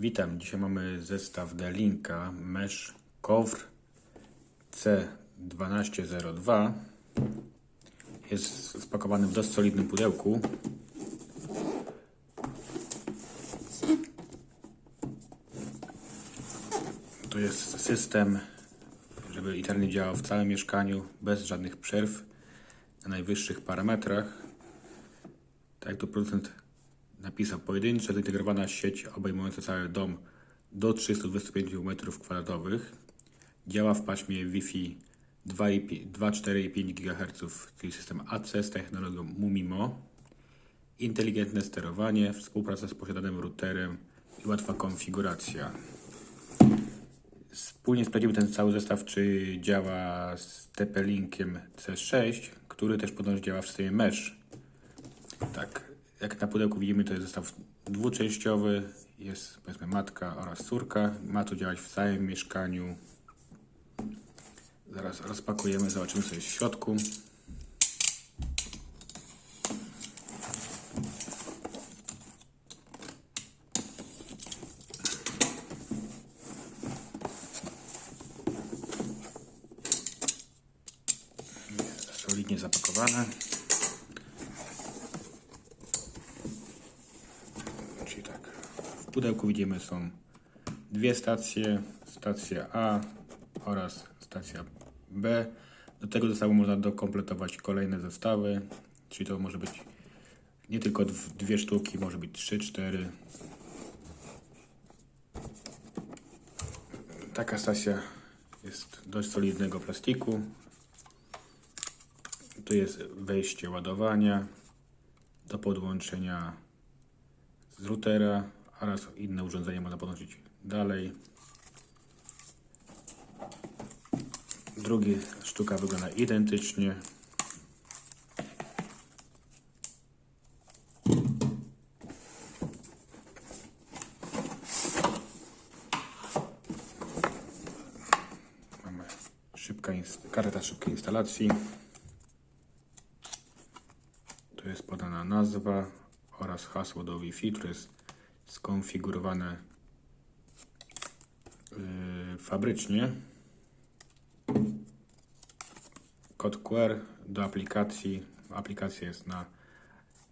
Witam. Dzisiaj mamy zestaw D-Linka Mesh Kovr C1202. Jest spakowany w dość solidnym pudełku. To jest system, żeby internet działał w całym mieszkaniu bez żadnych przerw na najwyższich parametrach. Tak jak tu producent napisał, pojedyncza zintegrowana sieć obejmująca cały dom do 325 m2 działa w paśmie Wi-Fi 2,4,5 GHz, czyli system AC z technologią MUMIMO, inteligentne sterowanie, współpraca z posiadanym routerem i łatwa konfiguracja. Wspólnie sprawdzimy ten cały zestaw, czy działa z TP-Linkiem C6, który też podobno działa w systemie Mesh. Jak na pudełku widzimy, to jest zestaw dwuczęściowy. Jest powiedzmy matka oraz córka. Ma to działać w całym mieszkaniu. Zaraz rozpakujemy, zobaczymy co jest w środku. Solidnie zapakowane. Czyli tak, w pudełku widzimy są dwie stacje, stacja A oraz stacja B. Do tego zestawu można dokompletować kolejne zestawy, czyli to może być nie tylko dw- dwie sztuki, może być trzy, cztery. Taka stacja jest dość solidnego plastiku. Tu jest wejście ładowania do podłączenia z routera oraz inne urządzenia można podłączyć dalej. Drugi sztuka wygląda identycznie. Mamy szybka karta szybkiej instalacji. Tu jest podana nazwa oraz hasło do Wi-Fi, które jest skonfigurowane yy, fabrycznie. Kod QR do aplikacji. Aplikacja jest na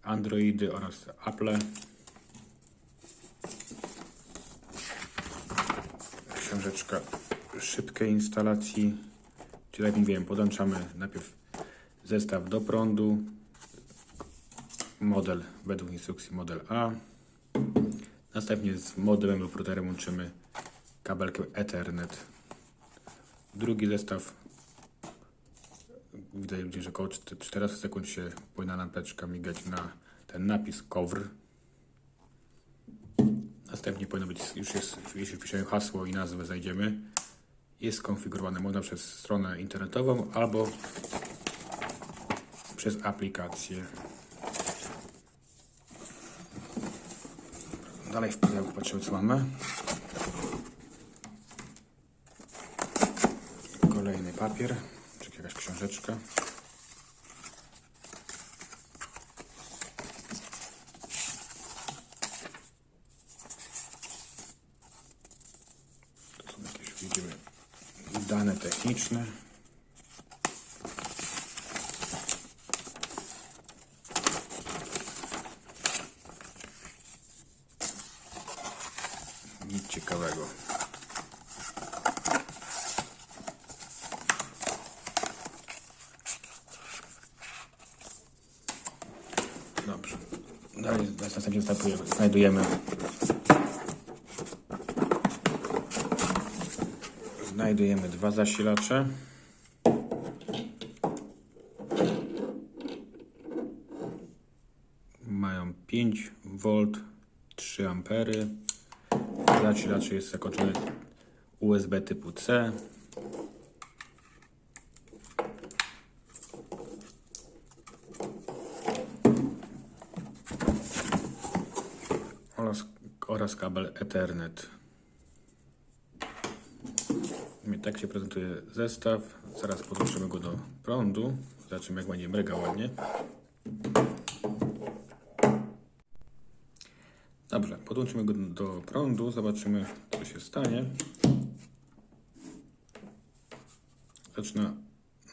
Androidy oraz Apple. Książeczka szybkiej instalacji. Czyli tak jak mówiłem, podłączamy najpierw zestaw do prądu, model według instrukcji model A. Następnie z modemem lub routerem łączymy kabelkiem Ethernet. Drugi zestaw wydaje mi się, że około 14 sekund się powinna lampeczka migać na ten napis cover. Następnie powinno być, już jest, jeśli wpiszemy hasło i nazwę znajdziemy, jest skonfigurowane można przez stronę internetową albo przez aplikację. Dalej w pudełku patrzymy co mamy. Kolejny papier, czy jakaś książeczka. To są jakieś, widzimy, dane techniczne. Nic ciekawego. Dobrze. Dalej następnie znajdujemy, znajdujemy dwa zasilacze. Mają 5 V, 3 ampery. Zasilacz jest zakończony USB typu C. Oraz, oraz kabel Ethernet. I Tak się prezentuje zestaw. Zaraz podłączymy go do prądu. Zobaczymy jak będzie mryga ładnie. Dobrze, pod Podłączymy go do prądu, zobaczymy co się stanie. Zaczyna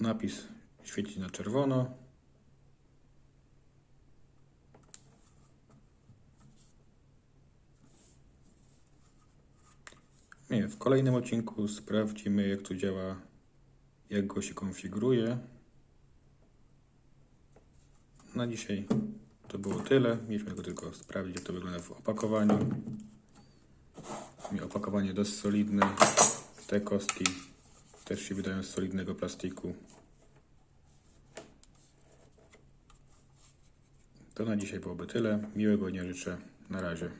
napis świecić na czerwono. Nie, w kolejnym odcinku sprawdzimy jak to działa, jak go się konfiguruje. Na dzisiaj to było tyle. Mieliśmy go tylko sprawdzić, jak to wygląda w opakowaniu. Mi Opakowanie dość solidne. Te kostki też się wydają z solidnego plastiku. To na dzisiaj byłoby tyle. Miłego dnia życzę. Na razie.